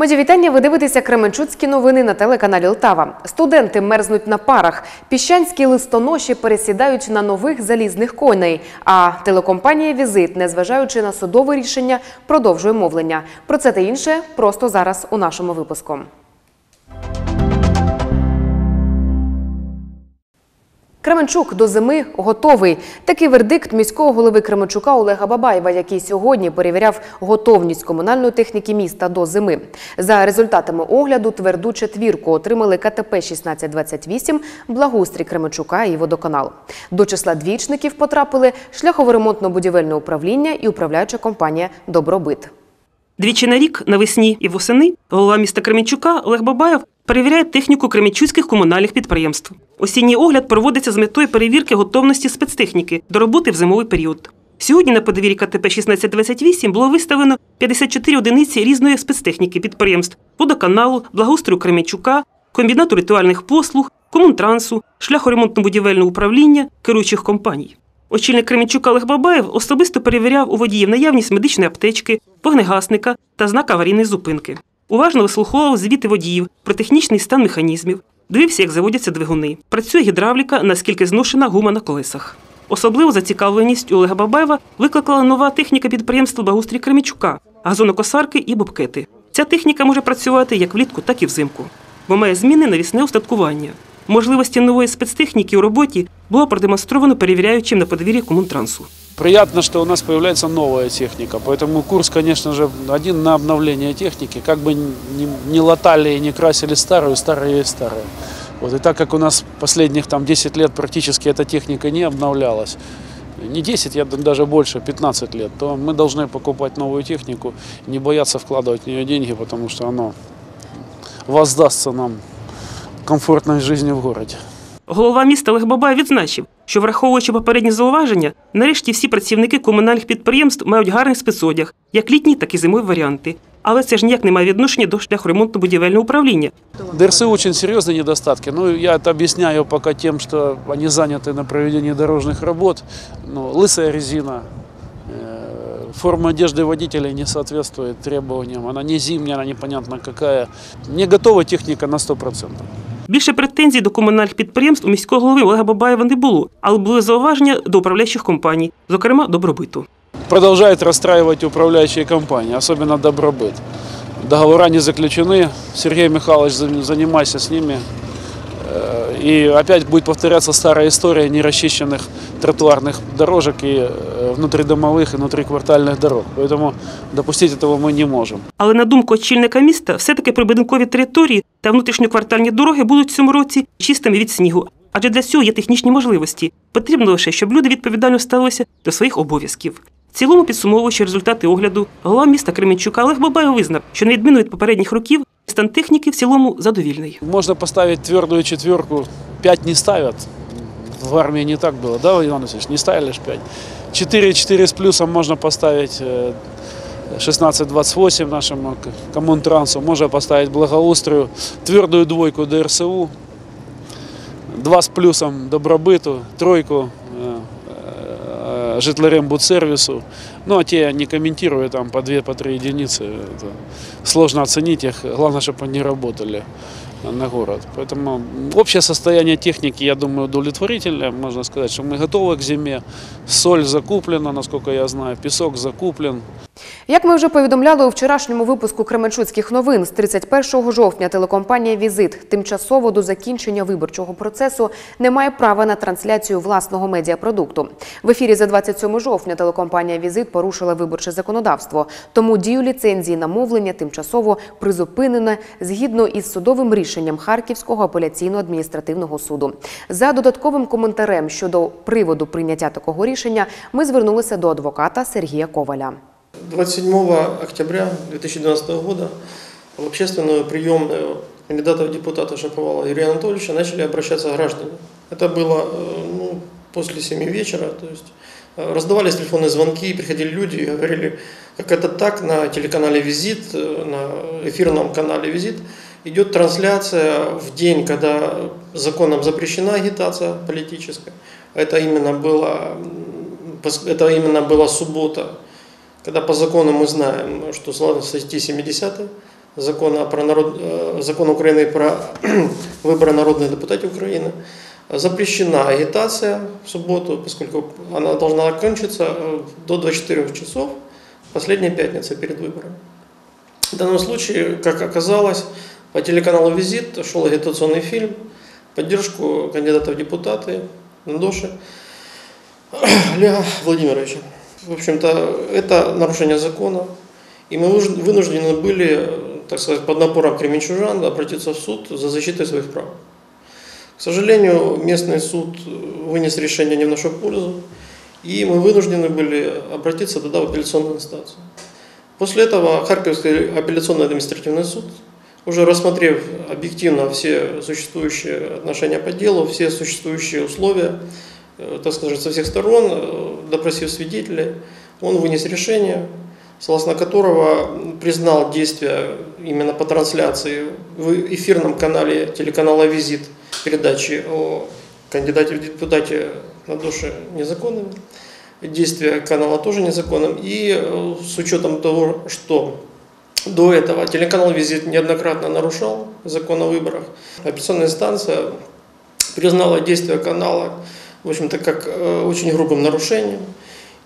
Мої вітання. Ви дивитеся Кременчуцькі новини на телеканалі Лтава. Студенти мерзнуть на парах. Піщанські листоноші пересідають на нових залізних коней. А телекомпанія Візит, незважаючи на судове рішення, продовжує мовлення. Про це та інше просто зараз у нашому випуску. Кременчук до зими готовий. Такий вердикт міського голови Кременчука Олега Бабаєва, який сьогодні перевіряв готовність комунальної техніки міста до зими. За результатами огляду тверду четвірку отримали КТП 1628, благоустрій Кременчука і водоканал. До числа двічників потрапили шляхово-ремонтно-будівельне управління і управляюча компанія Добробит. Двічі на рік, навесні і восени, голова міста Кременчука Олег Бабаєв перевіряє техніку кременчуцьких комунальних підприємств. Осінній огляд проводиться з метою перевірки готовності спецтехніки до роботи в зимовий період. Сьогодні на подвір'ї КТП 1628 було виставлено 54 одиниці різної спецтехніки підприємств водоканалу, благоустрою Кременчука, комбінату ритуальних послуг, комунтрансу, шляхоремонтно-будівельного управління, керуючих компаній. Очільник Кременчука Олег Бабаєв особисто перевіряв у водіїв наявність медичної аптечки, вогнегасника та знак аварійної зупинки. Уважно вислуховував звіти водіїв про технічний стан механізмів, дивився, як заводяться двигуни. Працює гідравліка, наскільки зношена гума на колесах. Особливу зацікавленість у Олега Бабаєва викликала нова техніка підприємства Багустрій Кременчука, газонокосарки і бобкети. Ця техніка може працювати як влітку, так і взимку, бо має зміни навісне устаткування. Можливості нової спецтехніки у роботі було продемонстровано перевіряючим на подвір'ї комунтрансу. Приятно, что у нас появляется новая техника, поэтому курс, конечно же, один на обновление техники, как бы ни, не латали и не красили старую, старая есть старая. Вот, и так как у нас последних там 10 лет практически эта техника не обновлялась, не 10, я думаю, даже больше, 15 лет, то мы должны покупать новую технику, не бояться вкладывать в нее деньги, потому что оно воздастся нам комфортной жизнью в городе. Голова міста Олег Бабай відзначив, що враховуючи попередні зауваження, нарешті всі працівники комунальних підприємств мають гарний спецодяг, як літні, так і зимові варіанти. Але це ж ніяк не має відношення до шляхоремонтно-будівельного управління. ДРСУ очень серьезные недостатки. Ну, я это объясняю пока тем, что они заняты на проведении дорожных работ. Ну, лысая резина, э, форма одежды водителей не соответствует требованиям. Она не зимняя, она непонятно какая. Не готова техника на 100%. Більше претензій до комунальних підприємств у міського голови Олега Бабаєва не було, але були зауваження до управляючих компаній, зокрема добробиту. Продолжает расстраивать управляющие компании, особенно Добробыт. Договора не заключены. Сергей Михайлович, за- занимайся с ними. Э, И опять будет повторяться старая история нерасчищенных тротуарных дорожек и э, внутридомовых и внутриквартальных дорог. Поэтому допустить этого мы не можем. Але на думку очільника міста, все-таки прибудинкові території та внутрішньоквартальні дороги будуть в цьому році чистими від снігу. Адже для цього є технічні можливості. Потрібно лише, щоб люди відповідально ставилися до своїх обов'язків. В цілому, підсумовуючи результати огляду, голова міста Кременчука Олег Бабаєв визнав, що на відміну від попередніх років, стан техніки в цілому задовільний. Можно поставить твердую четверку, 5 не ставят. В армии не так было, да, Иван Васильевич? Не ставили ж 5. 4-4 с плюсом можно поставить э, 16-28 нашему к- коммунтрансу, можно поставить благоустрою, твердую двойку ДРСУ, 2 с плюсом добробыту, тройку э, э, житлорембудсервису. Ну, а те не комментирую, там по 2 по 3 единицы. Это сложно оценить их, главное, чтобы они работали на город. Поэтому общее состояние техники, я думаю, удовлетворительное. Можно сказать, что мы готовы к зиме. Соль закуплена, насколько я знаю, песок закуплен. Як ми вже повідомляли у вчорашньому випуску Кременчуцьких новин, з 31 жовтня телекомпанія Візит тимчасово до закінчення виборчого процесу не має права на трансляцію власного медіапродукту. В ефірі за 27 жовтня телекомпанія Візит порушила виборче законодавство, тому дію ліцензії на мовлення тимчасово призупинене згідно із судовим рішенням Харківського апеляційно-адміністративного суду. За додатковим коментарем щодо приводу прийняття такого рішення ми звернулися до адвоката Сергія Коваля. 27 октября 2012 года в общественную приемную кандидата в депутаты Шаповала Юрия Анатольевича начали обращаться граждане. Это было э, ну, после 7 вечера, то есть э, раздавались телефонные звонки, приходили люди и говорили, как это так, на телеканале «Визит», э, на эфирном канале «Визит» идет трансляция в день, когда законом запрещена агитация политическая. Это именно было, это именно была суббота, когда по закону мы знаем, что слава статьи 70 закона про народ, э, закон Украины про выборы народных депутатов Украины. Запрещена агитация в субботу, поскольку она должна окончиться э, до 24 часов, последняя пятница перед выборами. В данном случае, как оказалось, по телеканалу «Визит» шел агитационный фильм поддержку кандидата в депутаты Надоши Олега Владимировича. В общем-то, это нарушение закона, и мы уж- вынуждены были, так сказать, под напором кременчужан обратиться в суд за защитой своих прав. К сожалению, местный суд вынес решение не в нашу пользу, и мы вынуждены были обратиться тогда в апелляционную инстанцию. После этого Харьковский апелляционный административный суд, уже рассмотрев объективно все существующие отношения по делу, все существующие условия, так сказать, со всех сторон, э, допросив свидетелей, он вынес решение, согласно которого признал действия именно по трансляции в эфирном канале телеканала «Визит» передачи о кандидате в депутате на душе незаконными, действия канала тоже незаконным. И э, с учетом того, что до этого телеканал «Визит» неоднократно нарушал закон о выборах, апелляционная инстанция признала действия канала, в общем-то, как э, очень грубым нарушением.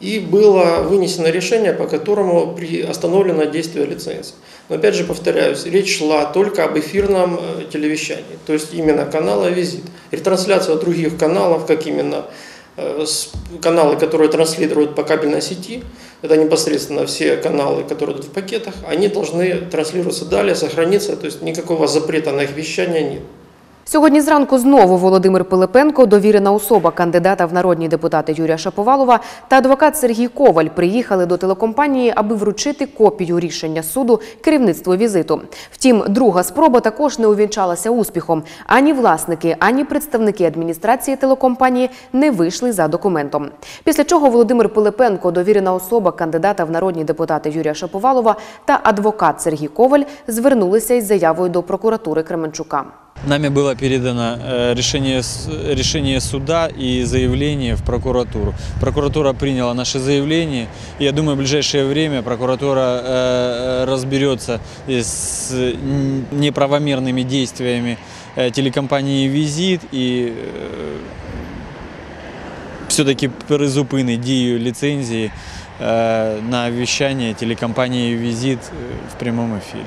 И было вынесено решение, по которому приостановлено действие лицензии. Но опять же повторяюсь, речь шла только об эфирном э, телевещании, то есть именно канала «Визит». Ретрансляция других каналов, как именно э, каналы, которые транслируют по кабельной сети, это непосредственно все каналы, которые идут в пакетах, они должны транслироваться далее, сохраниться, то есть никакого запрета на их вещание нет. Сьогодні зранку знову Володимир Пилипенко, довірена особа кандидата в народні депутати Юрія Шаповалова та адвокат Сергій Коваль приїхали до телекомпанії, аби вручити копію рішення суду керівництву візиту. Втім, друга спроба також не увінчалася успіхом. Ані власники, ані представники адміністрації телекомпанії не вийшли за документом. Після чого Володимир Пилипенко, довірена особа кандидата в народні депутати Юрія Шаповалова та адвокат Сергій Коваль звернулися із заявою до прокуратури Кременчука. Нами было передано э, решение, с- решение суда и заявление в прокуратуру. Прокуратура приняла наше заявление. И я думаю, в ближайшее время прокуратура э, э, разберется и с м, неправомерными действиями э, телекомпании «Визит» и все-таки призупинить дію ліцензії е, на вещание телекомпанії «Візит» е, в прямому ефірі.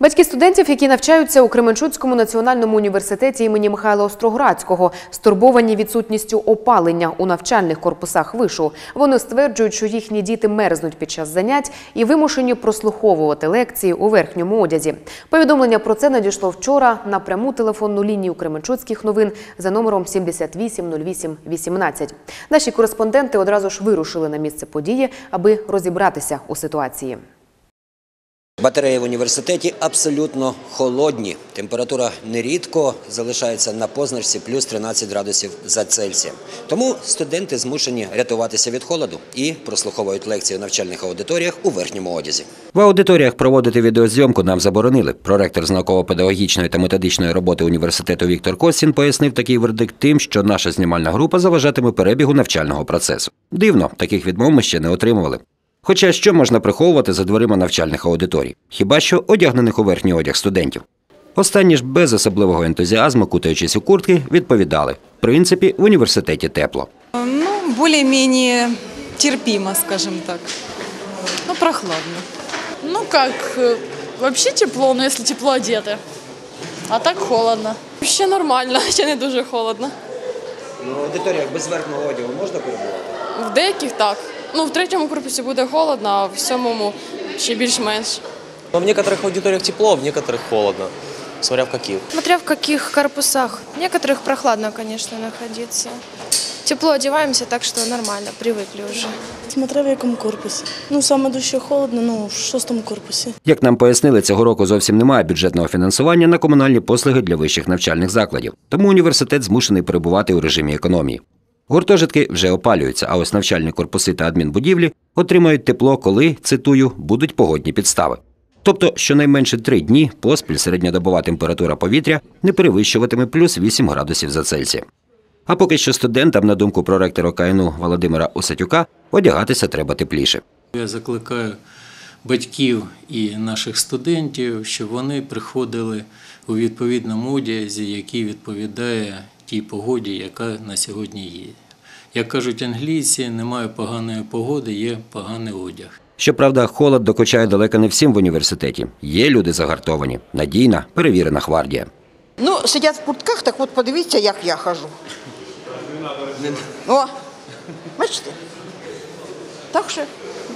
Батьки студентів, які навчаються у Кременчуцькому національному університеті імені Михайла Остроградського, стурбовані відсутністю опалення у навчальних корпусах вишу. Вони стверджують, що їхні діти мерзнуть під час занять і вимушені прослуховувати лекції у верхньому одязі. Повідомлення про це надійшло вчора на пряму телефонну лінію Кременчуцьких новин за номером 780818. Наші кореспонденти одразу ж вирушили на місце події, аби розібратися у ситуації. Батареї в університеті абсолютно холодні. Температура нерідко залишається на позначці плюс 13 градусів за Цельсієм. Тому студенти змушені рятуватися від холоду і прослуховують лекції в навчальних аудиторіях у верхньому одязі. В аудиторіях проводити відеозйомку нам заборонили. Проректор з науково-педагогічної та методичної роботи університету Віктор Костін пояснив такий вердикт тим, що наша знімальна група заважатиме перебігу навчального процесу. Дивно, таких відмов ми ще не отримували. Хоча що можна приховувати за дверима навчальних аудиторій? Хіба що одягнених у верхній одяг студентів. Останні ж без особливого ентузіазму, кутаючись у куртки, відповідали: в принципі, в університеті тепло. Ну, более-менее терпимо, скажем так. Ну, прохладно. Ну как, э, вообще тепло, но если тепло одеты. А так холодно. Ще нормально, ще не дуже холодно. Ну, в аудиторіях без верхнього одягу можна перебувати? В деяких так. Ну, в третьому корпусі буде холодно, а в сьомому ще більш-менш. Но в некоторых аудиториях тепло, в некоторых холодно. Смотря в каких. Смотря в каких корпусах. В некоторых прохладно, конечно, находиться. Тепло одеваемся, так что нормально, привыкли уже. Смотря в якому корпусі. Ну, саме дуже холодно, ну, в шостому корпусі. Як нам пояснили, цього року зовсім немає бюджетного фінансування на комунальні послуги для вищих навчальних закладів, тому університет змушений перебувати у режимі економії. Гуртожитки вже опалюються, а ось навчальні корпуси та адмінбудівлі отримають тепло, коли, цитую, будуть погодні підстави. Тобто, щонайменше три дні поспіль середньодобова температура повітря не перевищуватиме плюс 8 градусів за Цельсієм. А поки що студентам, на думку проректора КНУ Володимира Осатюка, одягатися треба тепліше. Я закликаю батьків і наших студентів, щоб вони приходили у відповідному одязі, який відповідає тій погоді, яка на сьогодні є. Як кажуть англійці, немає поганої погоди, є поганий одяг. Щоправда, холод докучає далеко не всім в університеті. Є люди загартовані, надійна, перевірена гвардія. Ну, сидять в куртках, так от подивіться, як я хожу. О, бачите? Так що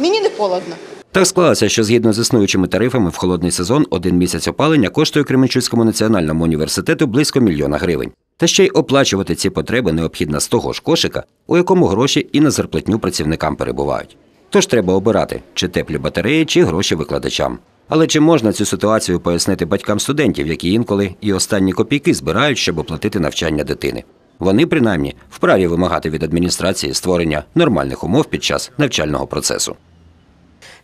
мені не холодно. Так склалося, що згідно з існуючими тарифами в холодний сезон один місяць опалення коштує Кременчуцькому національному університету близько мільйона гривень. Та ще й оплачувати ці потреби необхідно з того ж кошика, у якому гроші і на зарплатню працівникам перебувають. Тож треба обирати чи теплі батареї, чи гроші викладачам. Але чи можна цю ситуацію пояснити батькам студентів, які інколи і останні копійки збирають, щоб оплатити навчання дитини? Вони принаймні вправі вимагати від адміністрації створення нормальних умов під час навчального процесу.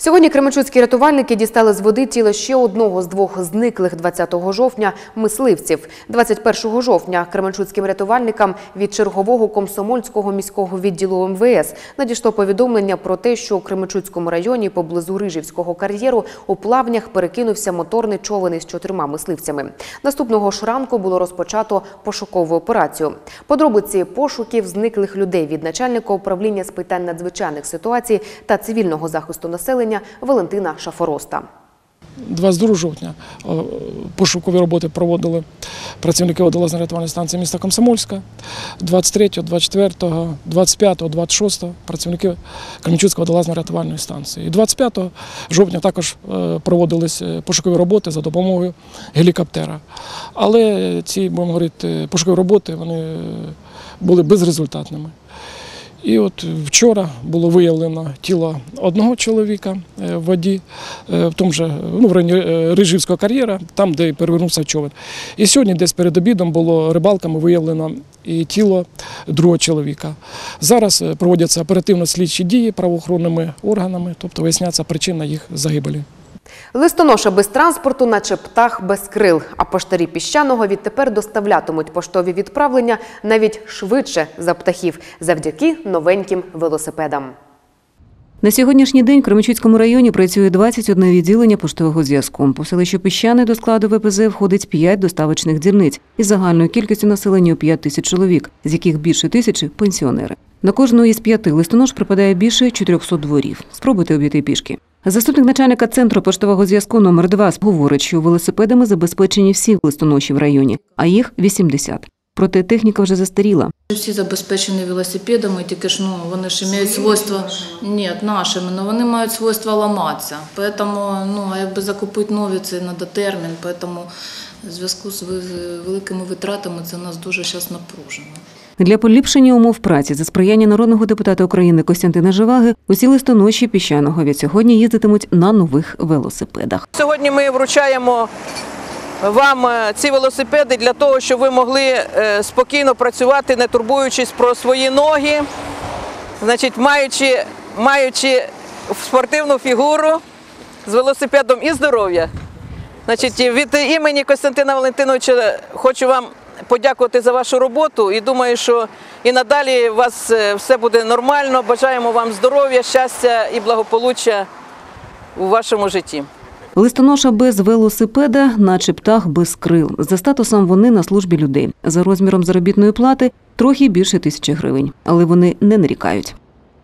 Сьогодні кременчуцькі рятувальники дістали з води тіло ще одного з двох зниклих 20 жовтня мисливців. 21 жовтня кременчуцьким рятувальникам від чергового комсомольського міського відділу МВС надійшло повідомлення про те, що у Кременчуцькому районі поблизу Рижівського кар'єру у плавнях перекинувся моторний човен із чотирма мисливцями. Наступного ж ранку було розпочато пошукову операцію. Подробиці пошуків зниклих людей від начальника управління з питань надзвичайних ситуацій та цивільного захисту населення Валентина Шафороста. 22 жовтня е, пошукові роботи проводили працівники водолазно-рятувальної станції міста Комсомольська. 23, 24, 25, 26 працівники Кременчуцької водолазно-рятувальної станції. І 25 жовтня також е, проводились е, пошукові роботи за допомогою гелікоптера. Але ці, будемо говорити, пошукові роботи вони були безрезультатними. І от вчора було виявлено тіло одного чоловіка е, в воді, е, в тому же ну, в районі е, Рижівського кар'єра, там, де перевернувся човен. І сьогодні, десь перед обідом, було рибалками виявлено і тіло другого чоловіка. Зараз проводяться оперативно-слідчі дії правоохоронними органами, тобто виясняється причина їх загибелі. Листоноша без транспорту, наче птах без крил. А поштарі піщаного відтепер доставлятимуть поштові відправлення навіть швидше за птахів завдяки новеньким велосипедам. На сьогоднішній день в Кременчуцькому районі працює 21 відділення поштового зв'язку. По селищу Піщани до складу ВПЗ входить 5 доставочних дільниць із загальною кількістю населення у 5 тисяч чоловік, з яких більше тисячі – пенсіонери. На кожного із п'яти листонож припадає більше 400 дворів. Спробуйте обійти пішки. Заступник начальника центру поштового зв'язку номер 2 говорить, що велосипедами забезпечені всі листоноші в районі, а їх 80. Проте техніка вже застаріла. Всі забезпечені велосипедами, тільки ж ну, вони ж мають свойство, ні, нашими, але вони мають свойство ламатися. Тому, ну, а якби закупити нові, це треба термін, тому в зв'язку з ви- великими витратами це у нас дуже зараз напружено. Для поліпшення умов праці за сприяння народного депутата України Костянтина Живаги усі листоноші піщаного від сьогодні їздитимуть на нових велосипедах. Сьогодні ми вручаємо вам е, ці велосипеди для того, щоб ви могли е, спокійно працювати, не турбуючись про свої ноги, значить, маючи, маючи спортивну фігуру з велосипедом і здоров'я. Значить, від імені Костянтина Валентиновича хочу вам подякувати за вашу роботу і думаю, що і надалі у вас е, все буде нормально. Бажаємо вам здоров'я, щастя і благополуччя у вашому житті. Листоноша без велосипеда, наче птах без крил. За статусом вони на службі людей. За розміром заробітної плати трохи більше тисячі гривень. Але вони не нарікають.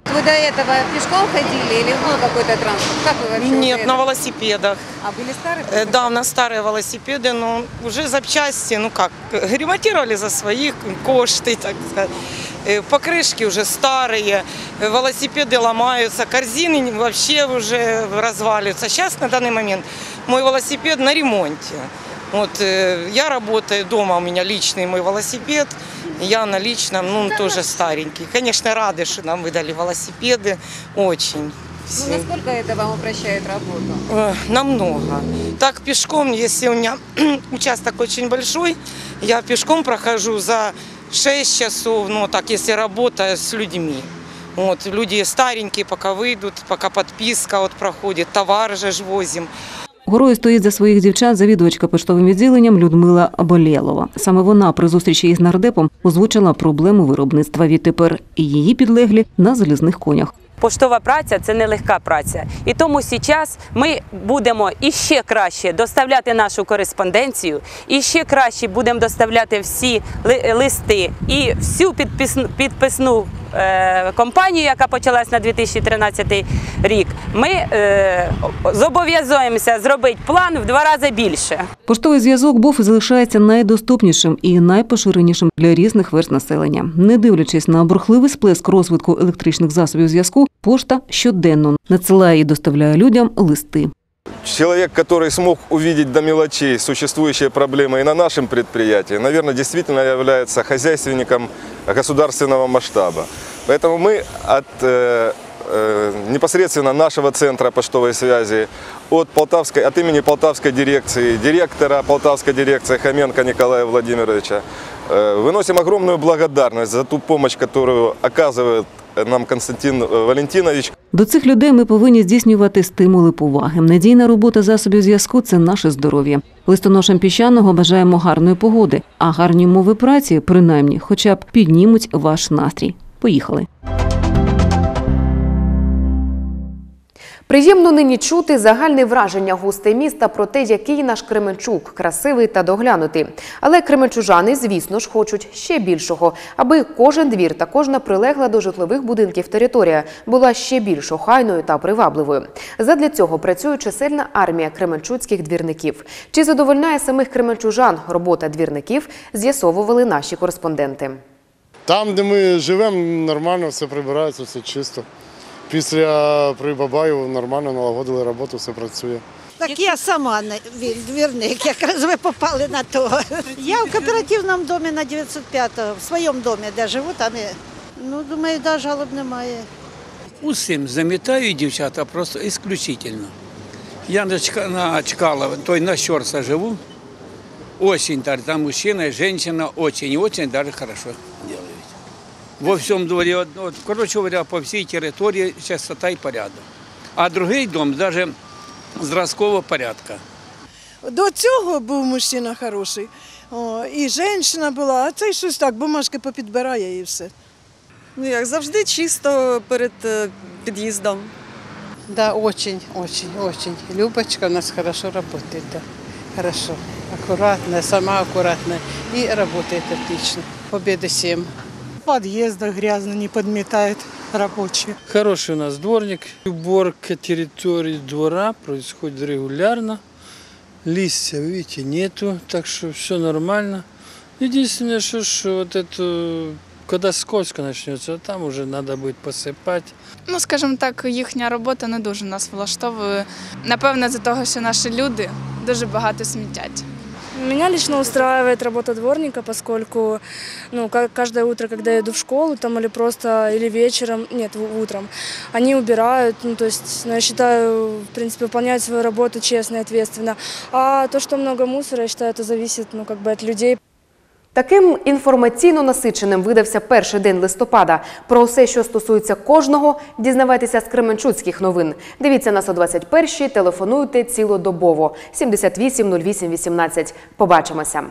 Вы до этого пешком ходили или был какой-то транспорт? Как вы вообще? Нет, вот на это? велосипедах. А были старые? Э, Да, у нас старые велосипеды, но уже запчасти, ну как, ремонтировали за своих кошты, так сказать. Э, Покрышки уже старые, э, велосипеды ломаются, корзины вообще уже разваливаются. Сейчас на данный момент мой велосипед на ремонте. Вот э, я работаю дома, у меня личный мой велосипед, я на личном, ну он тоже старенький. Конечно, рады, что нам выдали велосипеды, очень. Ну, насколько это вам упрощает работу? Э, Намного. Так пешком, если у меня участок очень большой, я пешком прохожу за 6 часов, ну так, если работа с людьми. Вот, люди старенькие пока выйдут, пока подписка вот проходит, товары же ж возим. Горою стоїть за своїх дівчат завідувачка поштовим відділенням Людмила Болєлова. Саме вона при зустрічі із нардепом озвучила проблему виробництва відтепер і її підлеглі на залізних конях. Поштова праця це нелегка праця. І тому зараз ми будемо іще краще доставляти нашу кореспонденцію, і ще краще будемо доставляти всі листи і всю підписну, підписну е, кампанію, яка почалась на 2013 рік. Ми е, зобов'язуємося зробити план в два рази більше. Поштовий зв'язок був і залишається найдоступнішим і найпоширенішим для різних верст населення. Не дивлячись на бурхливий сплеск розвитку електричних засобів зв'язку, пошта щоденно надсилає і доставляє людям листи. Человек, который смог увидеть до мелочей существующие проблемы и на нашем предприятии, наверное, действительно является хозяйственником государственного масштаба. Поэтому мы от э, э, непосредственно нашего центра поштовой связи, от, Полтавской, от имени Полтавской дирекции, директора Полтавской дирекции Хоменко Николая Владимировича, э, выносим огромную благодарность за ту помощь, которую оказывает нам Константин э, Валентинович. До цих людей ми повинні здійснювати стимули поваги. Надійна робота засобів зв'язку це наше здоров'я. Листоношам піщаного бажаємо гарної погоди, а гарні умови праці, принаймні, хоча б піднімуть ваш настрій. Поїхали. Приємно нині чути загальне враження гостей міста про те, який наш Кременчук красивий та доглянутий. Але кременчужани, звісно ж, хочуть ще більшого, аби кожен двір та кожна прилегла до житлових будинків територія була ще більш охайною та привабливою. Задля цього працює чисельна армія кременчуцьких двірників. Чи задовольняє самих кременчужан робота двірників, з'ясовували наші кореспонденти. Там, де ми живемо, нормально все прибирається, все чисто. Після прибабаю нормально налагодили роботу, все працює. Так я сама двірник, якраз ви попали на того. Я в кооперативному домі на 905-го, в своєму домі, де живу, там і, ну, думаю, да, жалоб немає. Усім замітаю дівчата просто исключительно. Я на, Чка- на Чкалова, то на Щорса живу. Очень там мужчина женщина очень, очень даже хорошо. Во всем дворе, вот, вот, короче говоря, по всей территории чистота и порядок. А другий дом даже зразкового порядка. До цього був мужчина хороший. О, і жінка була, а цей щось так, бумажки попідбирає і все. Ну, як завжди, чисто перед е, під'їздом. Да, очень, очень, очень. Любочка у нас хорошо работает, да. Хорошо. Аккуратная, сама аккуратная. И работает отлично. Победы всем В подъездах грязно, не подметает рабочие. Хороший у нас дворник. Уборка территории двора происходит регулярно. Листья, видите, нету, так что все нормально. Единственное, что, что вот это, когда скользко начнется, там уже надо будет посыпать. Ну, скажімо так, їхня робота не дуже нас влаштовує. Напевно, за того, що наші люди дуже багато смітять. Меня лично устраивает работа дворника, поскольку ну, ка- каждое утро, когда я иду в школу, там или просто, или вечером, нет, утром, они убирают, ну, то есть, ну, я считаю, в принципе, выполняют свою работу честно и ответственно. А то, что много мусора, я считаю, это зависит, ну, как бы от людей. Таким інформаційно насиченим видався перший день листопада. Про все, що стосується кожного, дізнавайтеся з Кременчуцьких новин. Дивіться нас о 21-й, телефонуйте цілодобово. 78 08 18. Побачимося.